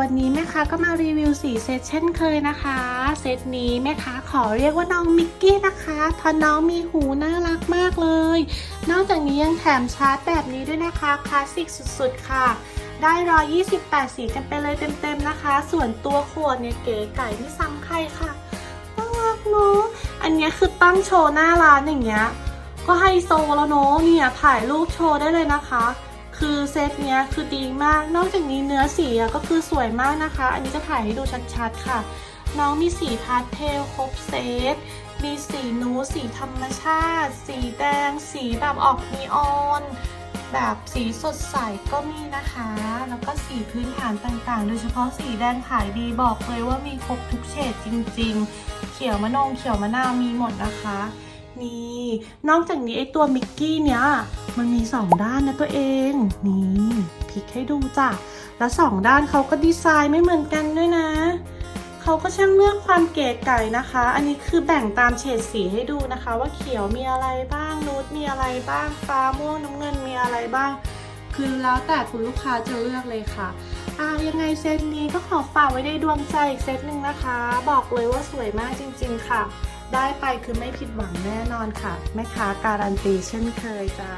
วันนี้แม่ค้าก็มารีวิวสีเซตเช่นเคยนะคะ เซตนี้แม่ค้าขอเรียกว่าน้องมิกกี้นะคะเพราะน้องมีหูน่ารักมากเลย นอกจากนี้ยังแถมชาร์จแบบนี้ด้วยนะคะคลาสสิกสุดๆค่ะ ได้รอ28 สีกันไปเลยเต็มๆนะคะ ส่วนตัวขวดเนี่ยเก๋ไก่ไม่ซ้ำใครค่ะน่ารักเนาะอันนี้คือตั้งโชว์หน้าร้านอย่างเงี้ยก็ไฮโซแล้วเนาะเนี่ยถ่ายรูปโชว์ได้เลยนะคะ คือเซตเนี้ยคือดีมาก นอกจากนี้เนื้อสีก็คือสวยมากนะคะ อันนี้จะถ่ายให้ดูชัดๆค่ะ น้องมีสีพาสเทลครบเซต มีสีนูสีธรรมชาติ สีแดง สีแบบออกนีออนแบบสีสดใสก็มีนะคะ แล้วก็สีพื้นฐานต่างๆ โดยเฉพาะสีแดงขายดีบอกเลยว่ามีครบทุกเฉดจริงๆ เขียวมะนงเขียวมะนาวมีหมดนะคะ นี่ นอกจากนี้ไอตัวมิกกี้เนี้ยมันมีสองด้านนะตัวเอง นี่พลิกให้ดูจ้ะ แล้วสองด้านเขาก็ดีไซน์ไม่เหมือนกันด้วยนะเขาก็ช่างเลือกความเก๋ไก่นะคะ อันนี้คือแบ่งตามเฉดสีให้ดูนะคะ ว่าเขียวมีอะไรบ้างนูดมีอะไรบ้าง ฟ้าม่วงน้ำเงินมีอะไรบ้าง คือแล้วแต่คุณลูกค้าจะเลือกเลยค่ะอ่ายังไงเซตนี้ก็ขอฝากไว้ในดวงใจอีกเซตหนึ่งนะคะ บอกเลยว่าสวยมากจริง ๆ ค่ะ ได้ไปคือไม่ผิดหวังแน่นอนค่ะแม่ค้าการันตีเช่นเคยจ้า